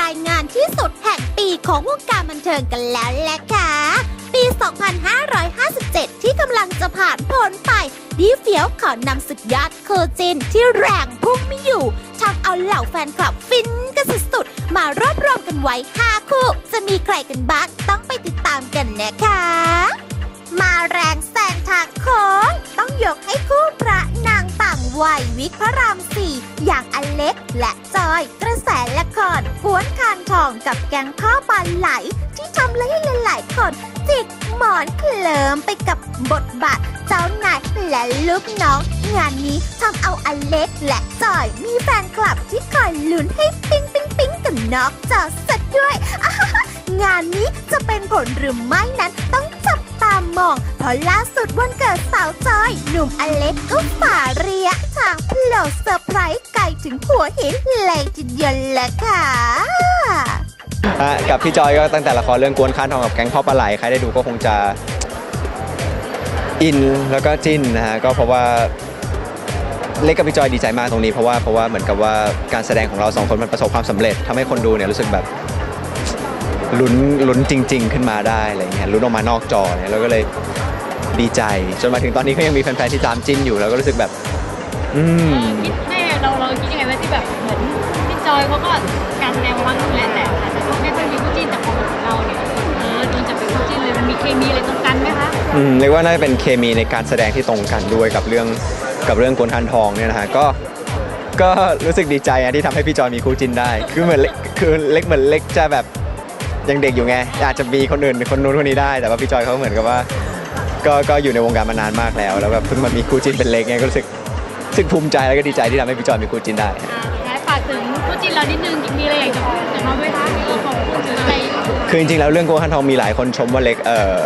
รายงานที่สุดแห่งปีของวงการบันเทิงกันแล้วแหละค่ะ ปี 2557 ที่กำลังจะผ่านพ้นไป ดีเฟียวขอนำสุดยอดโคจินที่แรงพุ่งไม่อยู่ทำเอาเหล่าแฟนคลับฟินกันสุดๆ มารวบรวมกันไว้ 5 คู่ จะมีใครกันบ้างต้องไปติดตามกันนะคะ มาแรงแซงทางโค้ง ต้องยกให้คู่พระนางต่างวัยวิกพระรามสี่อย่างอเล็กและจอย กระแสละครกวนคานทองกับแก๊งพ่อปลาไหล ที่ทำให้หลายๆคนจิกหมอนเคลิมไปกับบทบาทเจ้านายและลูกน้อง งานนี้ทำเอาอเล็กและจอยมีแฟนคลับที่คอยลุ้นให้ปิ๊งปิ๊งปิ๊งกันนอกจอสักด้วย งานนี้จะเป็นผลหรือไม่นั้นต้องจับามองเพราะล่าสุดวันเกิดสาวจอย หนุ่มอเล็กก็ฝ่าเรียทางโผล่เซอร์ไพรส์ไกลถึงหัวหินเลยทีเดียวแหละค่ะฮะกับพี่จอยก็ตั้งแต่ละครเรื่องกวนค้านทองกับแก๊งพ่อปลาไหลใครได้ดูก็คงจะอินแล้วก็จิ้นนะฮะก็เพราะว่าเล็กกับพี่จอยดีใจมากตรงนี้เพราะว่าเพราะว่าเหมือนกับว่าการแสดงของเราสองคนมันประสบความสำเร็จทำให้คนดูเนี่ยรู้สึกแบบ ลุ้นลุ้นจริง ๆ ขึ้นมาได้อะไรเงี้ยลุ้นออกมานอกจอเนี่ยเราก็เลยดีใจ จนมาถึงตอนนี้ก็ยังมีแฟนๆที่ตามจิ้นอยู่แล้วก็รู้สึกแบบ อืมคิดแม่เราเราคิดยังไงว่าที่แบบเหมือนพี่จอยเขาก็การแสดงบางคนแหละแต่อาจจะไม่ค่อยมีคู่จิ้นแต่พอมาถึงเราเนี่ยเออโดนจับเป็นคู่จิ้นเลยมันมีเคมีอะไรตรงกันไหมคะอืมเรียกว่าน่าจะเป็นเคมีในการแสดงที่ตรงกันด้วยกับเรื่องกับเรื่องกวนทันทองเนี่ยนะฮะก็ก็รู้สึกดีใจอะที่ทำให้พี่จอยมีคู่จินได้ คือเหมือนเล็กคือเล็กเหมือนเล็กจะแบบ ยังเด็กอยู่ไงอาจจะมีคนอื่นคนนู้นคนนี้ได้ แต่ว่าพี่จอยเขาเหมือนกับว่า ก็ก็อยู่ในวงการมานานมากแล้ว แล้วแบบเพิ่งมามีคู่จินเป็นเล็กไงก็รู้สึกรู้สึกภูมิใจแล้วก็ดีใจที่ทำให้พี่จอยมีคู่จินได้อ่าสุดท้ายฝากถึงคู่จิ้นเรานิดนึงมีอะไรอยากจะพูดถึงเราไหมคะมีขอบคุณหรืออะไรคือจริงๆแล้วเรื่องโกคันทองมีหลายคนชมว่าเล็กเอ่อ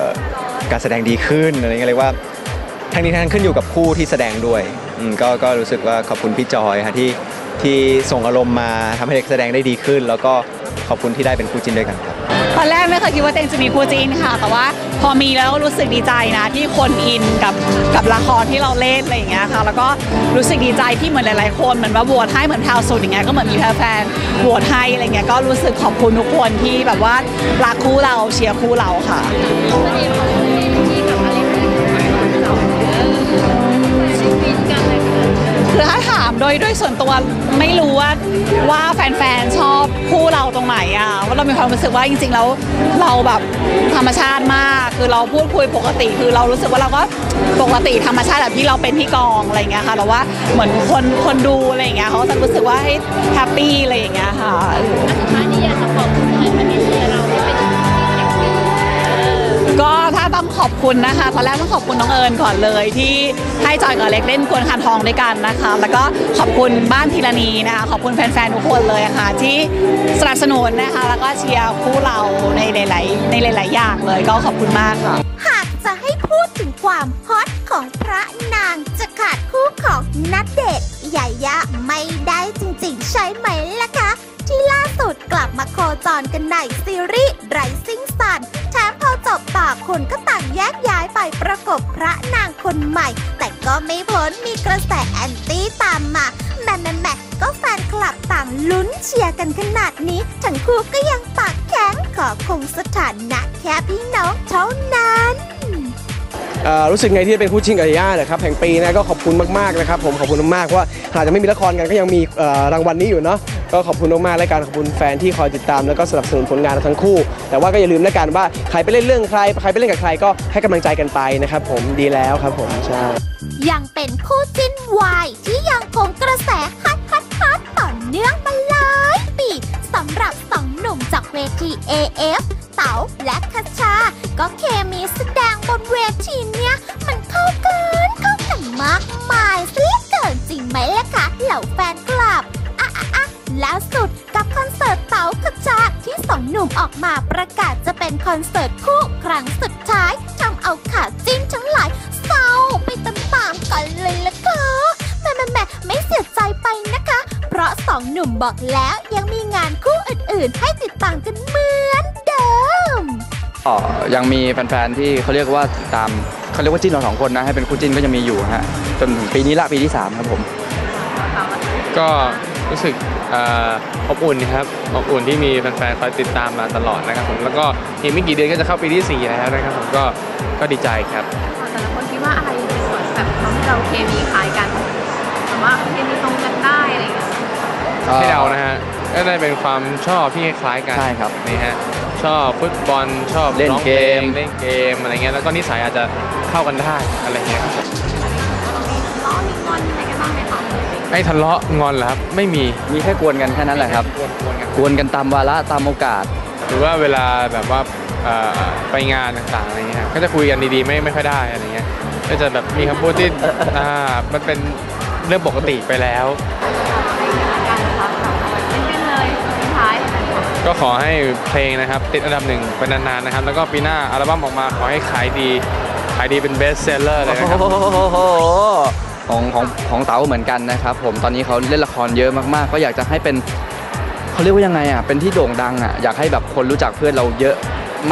การแสดงดีขึ้นอะไรเงี้ยเรียกว่าทั้งนี้ทั้งนั้นขึ้นอยู่กับคู่ที่แสดงด้วยอืมก็ก็รู้สึกว่าขอบคุณพี่จอยฮะที่ที่ส่งอารมณ์มาทำให้เล็กแสดงได้ดีขึ้น แล้วก็ขอบคุณที่ได้เป็นคู่จิ้นด้วยกันครับ ตอนแรกไม่เคยคิดว่าตัวเองจะมีคู่จิ้นค่ะ แต่ว่าพอมีแล้วก็รู้สึกดีใจนะ ที่คนอินกับกับละครที่เราเล่นอะไรอย่างเงี้ยค่ะ แล้วก็รู้สึกดีใจที่เหมือนหลาย ๆ คนเหมือนว่าโหวตให้เหมือนแพลวสุดอย่างเงี้ยก็เหมือนมีแฟนๆโหวตให้อะไรเงี้ยก็รู้สึกขอบคุณทุกคนที่แบบว่ารักคู่เราเชียร์คู่เราค่ะเสน่ห์ของที่กับอะไรที่เราเออชีวิตกันเลยค่ะคือถ้าถามโดยด้วยส่วนตัวไม่รู้ว่าว่าแฟนๆชอบคู่เราตรงไหนอะว่าเรามีความรู้สึกว่าจริงๆแล้วเราแบบธรรมชาติมาก คือเราพูดคุยปกติ คือเรารู้สึกว่าเราก็ปกติธรรมชาติแบบที่เราเป็นที่กองอะไรอย่างเงี้ยค่ะแต่ว่าเหมือนคนคนดูอะไรอย่างเงี้ยเขาจะรู้สึกว่าให้แฮปปี้อะไรอย่างเงี้ยค่ะ คุณนะคะตอนแรกต้องขอบคุณน้องเอิญก่อนเลย ที่ให้จอยกับเล็กเล่นกวนคานทองด้วยกันนะคะ แล้วก็ขอบคุณบ้านทีรณีนะคะขอบคุณแฟนๆทุกคนเลยค่ะ ที่สนับสนุนนะคะ แล้วก็เชียร์คู่เราในหลายๆในหลายๆอย่างเลยก็ขอบคุณมากค่ะ หากจะให้พูดถึงความฮอตของพระนางจะขาดคู่ของนัดเดทยายาไม่ได้จริงๆ ใช่ไหมล่ะคะ มาโคจรกันในซีรีส์ Rising Sun แถมพอจบต่อคนก็ต่างแยกย้ายไปประกบพระนางคนใหม่ แต่ก็ไม่พ้นมีกระแสแอนตี้ตามมาแม่แม่แม่ก็แฟนคลับต่างลุ้นเชียร์กันขนาดนี้ ทั้งคู่ก็ยังปากแข็งขอคงสถานะแค่พี่น้องเท่านั้น รู้สึกไงที่เป็นคู่ชิงกับยาย่านะครับแห่งปีนะก็ขอบคุณมากๆนะครับผมขอบคุณมากๆว่าหาจะไม่มีละครกันก็ยังมีรางวัลนี้อยู่เนาะก็ขอบคุณมากๆและการขอบคุณแฟนที่คอยติดตามแล้วก็สนับสนุนผลงานเราทั้งคู่ แต่ว่าก็อย่าลืมแล้วกันว่าใครไปเล่นเรื่องใครใครไปเล่นกับใครก็ให้กำลังใจกันไปนะครับผมดีแล้วครับผมใช่ยังเป็นคู่จิ้นวายที่ยังคงกระแสฮัตฮัตฮัตต่อเนื่องมาหลายปีสำหรับ หนุ่มจากเวที AF เต๋าและคชชา ก็เคมีแสดงบนเวทีเนี้ย มันเข้ากันเข้ากันมากมายซะเลือเกินจริงไหมล่ะคะเหล่าแฟนคลับอะอะอะล่าสุดกับคอนเสิร์ตเต๋าขจาที่สองหนุ่มออกมาประกาศจะเป็นคอนเสิร์ตคู่ครั้งสุดท้ายทำเอาข่าจิ้นทั้งหลายเศร้าไปตามๆกันเลยล่ะค่ะแม่แม่แม่ไม่เสียใจไปนะคะ เพราะสองหนุ่มบอกแล้ว อื่น ๆ ให้ติดตามกันเหมือนเดิม ก็ยังมีแฟนๆที่เขาเรียกว่าตามเขาเรียกว่าจิ้นเราสองคนนะให้เป็นคู่จิ้นก็ยังมีอยู่ฮะจนถึงปีนี้ละปีที่3ครับผม ก็รู้สึกเอ่ออบอุ่นครับอบอุ่นที่มีแฟนๆคอยติดตามมาตลอดนะครับผมแล้วก็อีกไม่กี่เดือนก็จะเข้าปีที่4แล้วนะครับผมก็ก็ดีใจครับ แต่ละคนคิดว่าอะไรเป็นส่วนแบบทำให้เราเคมีคล้ายกันแต่ว่าเคมีตรงกันได้อะไรอย่างเงี้ย ให้เรานะฮะ ก็ได้เป็นความชอบที่คล้ายๆกันใช่ครับนี่ฮะชอบฟุตบอลชอบเล่นร้องพเกมเล่นเกมอะไรเงี้ยแล้วก็นิสัยอาจจะเข้ากันได้อะไรเงี้ยครับเรามีล้อมีงอนอะไรกันบ้างไหมคะไอ้ทะเลาะงอนเหรอครับไม่มีมีแค่กวนกันแค่นั้นแหละครับกวนๆกันกวนกันตามวาระตามโอกาส หรือว่าเวลาแบบว่าเอ่อไปงานต่างๆอะไรเงี้ยครับก็จะคุยกันดีๆไม่ไม่ค่อยได้อะไรเงี้ยก็จะแบบมีคำพูดที่อ่ามันเป็นเรื่องปกติไปแล้ว ก็ขอให้เพลงนะครับ ติดอันดับหนึ่งเป็นนานๆนะครับ แล้วก็ปีหน้าอัลบั้มออกมาขอให้ขายดี ขายดีเป็นเบสเซลเลอร์เลยนะครับโอ้โหของของของเต๋าเหมือนกันนะครับ ผมตอนนี้เขาเล่นละครเยอะมากๆ ก็อยากจะให้เป็นเขาเรียกว่ายังไงอะเป็นที่โด่งดังอะอยากให้แบบคนรู้จักเพื่อนเราเยอะ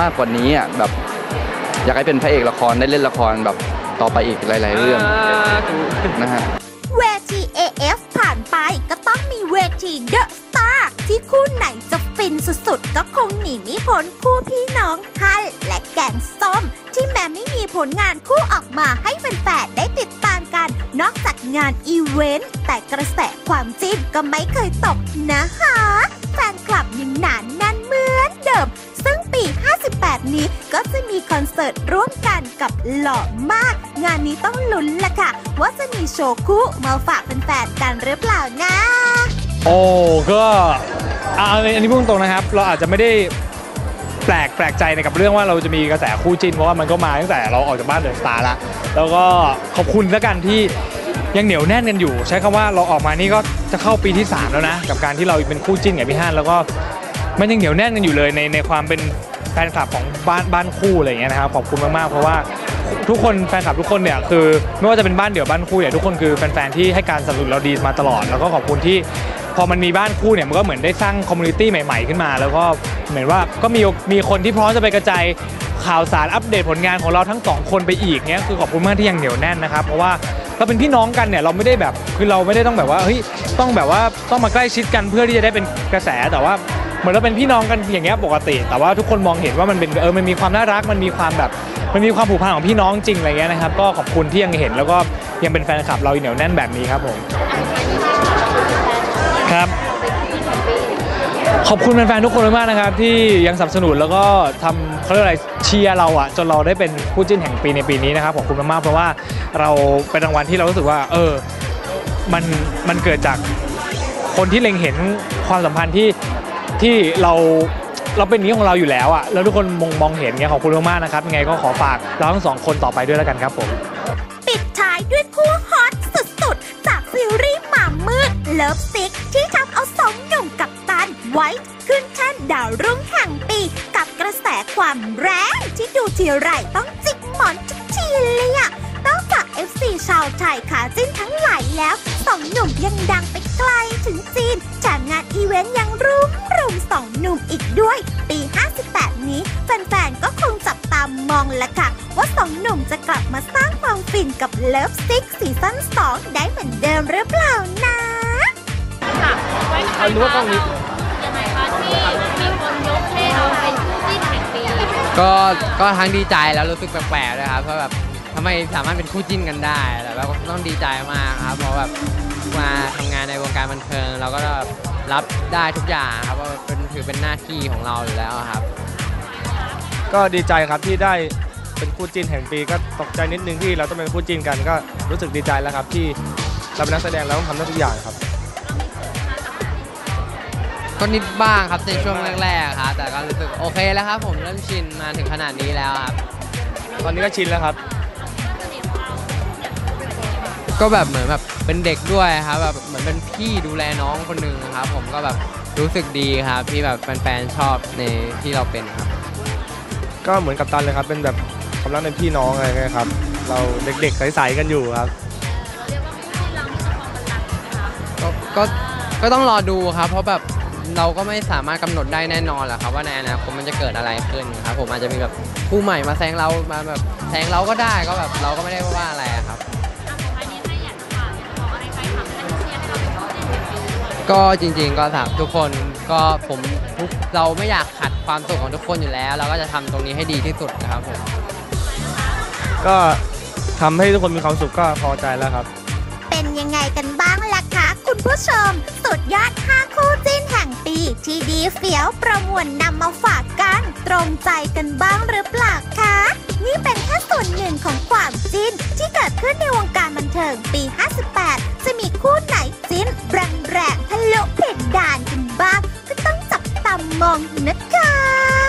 มากกว่านี้อะแบบ อยากให้เป็นพระเอกละครได้เล่นละครแบบต่อไปอีกหลาย ๆ เรื่องนะฮะ เวที AF ผ่านไปก็ต้องมีเวที The Star ที่คู่ไหนจะฟินสุดๆ ก็คงหนีไม่พ้นคู่พี่น้องฮันและแกงส้ม ที่แม้ไม่มีผลงานคู่ออกมาให้แฟนๆได้ติดตามกัน นอกจากงานอีเวนต์แต่กระแสความจิ้นก็ไม่เคยตกนะคะแฟนคลับยังหนานแน่นเหมือนเดิม ซึ่งปี 58 นี้ก็จะมีคอนเสิร์ตร่วมกันกับหล่อมาก งานนี้ต้องลุ้นละค่ะ ว่าจะมีโชว์คู่มาฝากแฟนๆกันหรือเปล่านะ โอ้ก็อาอันนี้พูดตรงนะครับ เราอาจจะไม่ได้แปลกแปลกใจในกับเรื่องว่าเราจะมีกระแสคู่จิ้นเพราะว่ามันก็มาตั้งแต่เราออกจากบ้านเดอะสตาร์ละแล้วก็ขอบคุณแล้วกันที่ยังเหนียวแน่นกันอยู่ ใช้คำว่าเราออกมานี่ก็จะเข้าปีที่ 3 แล้วนะ กับการที่เราเป็นคู่จิ้นกับพี่ฮันแล้วก็มันยังเหนียวแน่นกันอยู่เลยในในความเป็นแฟนคลับของบ้านบ้านคู่อะไรอย่างเงี้ยนะครับขอบคุณมากๆเพราะว่า ทุกคนแฟนคลับทุกคนเนี่ยคือไม่ว่าจะเป็นบ้านเดี่ยวบ้านคู่เนี่ยทุกคนคือแฟนๆที่ให้การสนับสนุนเราดีมาตลอด แล้วก็ขอบคุณที่พอมันมีบ้านคู่เนี่ยมันก็เหมือนได้สร้างคอมมูนิตี้ใหม่ๆขึ้นมา แล้วก็เหมือนว่าก็มีมีคนที่พร้อมจะไปกระจายข่าวสารอัปเดตผลงานของเราทั้งสองคนไปอีกเนี่ยคือขอบคุณมากที่ยังเหนียวแน่นนะครับเพราะว่าเราเป็นพี่น้องกันเนี่ยเราไม่ได้แบบคือเราไม่ได้ต้องแบบว่าเฮ้ยต้องแบบว่าต้องมาใกล้ชิดกันเพื่อที่จะได้เป็นกระแสแต่ว่าเหมือนเราเป็นพี่น้องกันอย่างเงี้ยปกติ แต่ว่าทุกคนมองเห็นว่ามันเป็นเออมันมีความน่ารักมันมีความแบบ มันมีความผูกพันของพี่น้องจริงอะไรเงี้ยนะครับ ก็ขอบคุณที่ยังเห็นแล้วก็ยังเป็นแฟนคลับเราเหนียวแน่นแบบนี้ครับผมครับขอบคุณแฟนๆทุกคนมากนะครับ ที่ยังสนับสนุนแล้วก็ทำเขาเรียกอะไรเชียร์เราอะจนเราได้เป็นคู่จิ้นแห่งปีในปีนี้นะครับขอบคุณมากๆเพราะว่าเราเป็นรางวัลที่เรารู้สึกว่า เออมันมันเกิดจากคนที่เล็งเห็นความสัมพันธ์ที่ที่เรา เราเป็นอย่างนี้ของเราอยู่แล้วอะแล้วทุกคนมองมองเห็นเงี้ยขอบคุณมากๆนะครับยังไงก็ขอฝากเราทั้งสองคนต่อไปด้วยแล้วกันครับผม ปิดท้ายด้วยคู่ฮอตสุดๆ จากซีรีส์หมามืดเลิฟซิกที่ทำเอาสองหนุ่มกับตันไว้ขึ้นแท่นดาวรุ่งแห่งปี กับกระแสความแรงที่ดูทีไรต้องจิกหมอนทุกทีเลยอะนอกจาก FC ชาวไทยขาจิ้นทั้งหลายแล้ว สองหนุ่มยังดังไปไกลถึงจีน จากงานอีเวนต์ยังรุมรุมสองหนุ่มอีกด้วย ปี 58 นี้ แฟนๆ ก็คงจับตามมองแหละค่ะ ว่าสองหนุ่มจะกลับมาสร้างความฟินกับเลิฟซิกซีซั่น2 ได้เหมือนเดิมหรือเปล่านะค่ะไว้ใครคะเรายังไงคะที่มีคนยกให้เราเป็นคู่จิ้นแห่งปีก็ก็ทั้งดีใจแล้วรู้สึกแปลกๆด้วยครับเพราะแบบ ทำไมสามารถเป็นคู่จิ้นกันได้แต่เราก็ต้องดีใจมากครับ เพราะแบบมาทำงานในวงการบันเทิง เราก็รับได้ทุกอย่างครับว่าเป็นถือเป็นหน้าที่ของเราอยู่แล้วครับ ก็ดีใจครับที่ได้เป็นคู่จิ้นแห่งปีก็ตกใจนิดนึงที่เราต้องเป็นคู่จิ้นกันก็รู้สึกดีใจแล้วครับที่เราเป็นนักแสดงแล้วต้องทำได้ทุกอย่างครับ ก็นิดบ้างครับในช่วงแรกๆครับแต่ก็รู้สึกโอเคแล้วครับ ผมเริ่มชินมาถึงขนาดนี้แล้วครับ ตอนนี้ก็ชินแล้วครับ ก็แบบเหมือนแบบเป็นเด็กด้วยครับแบบเหมือนเป็นพี่ดูแลน้องคนหนึ่งครับ ผมก็แบบรู้สึกดีครับที่แบบแฟนๆชอบในที่เราเป็นครับ ก็เหมือนกับตันเลยครับ เป็นแบบความรักในพี่น้องอะไรเงี้ยครับ เราเด็กๆใสๆกันอยู่ครับก็ก็ก็ต้องรอดูครับ เพราะแบบเราก็ไม่สามารถกำหนดได้แน่นอนแหละครับ ว่าในอนาคตมันจะเกิดอะไรขึ้นครับ ผมอาจจะมีแบบผู้ใหม่มาแซงเรามาแบบแซงเราก็ได้ก็แบบเราก็ไม่ได้ว่าอะไรอะครับ ก็จริงๆก็ถามทุกคนก็ผมเราไม่อยากขัดความสุขของทุกคนอยู่แล้ว เราก็จะทำตรงนี้ให้ดีที่สุดนะครับผม ก็ทำให้ทุกคนมีความสุขก็พอใจแล้วครับ เป็นยังไงกันบ้างล่ะคะคุณผู้ชม สุดยอด5คู่จิ้นแห่งปี ที่ดีเฟี้ยวประมวลนำมาฝากกัน ตรงใจกันบ้างหรือเปล่าคะ นี่เป็นแค่ส่วนหนึ่งของความจิ้น ที่เกิดขึ้นในวงการบันเทิงปี 58 จะมีคู่ไหนจิ้นแรงๆทะลุเพดานกันบ้างก็ต้องจับตามองนะคะ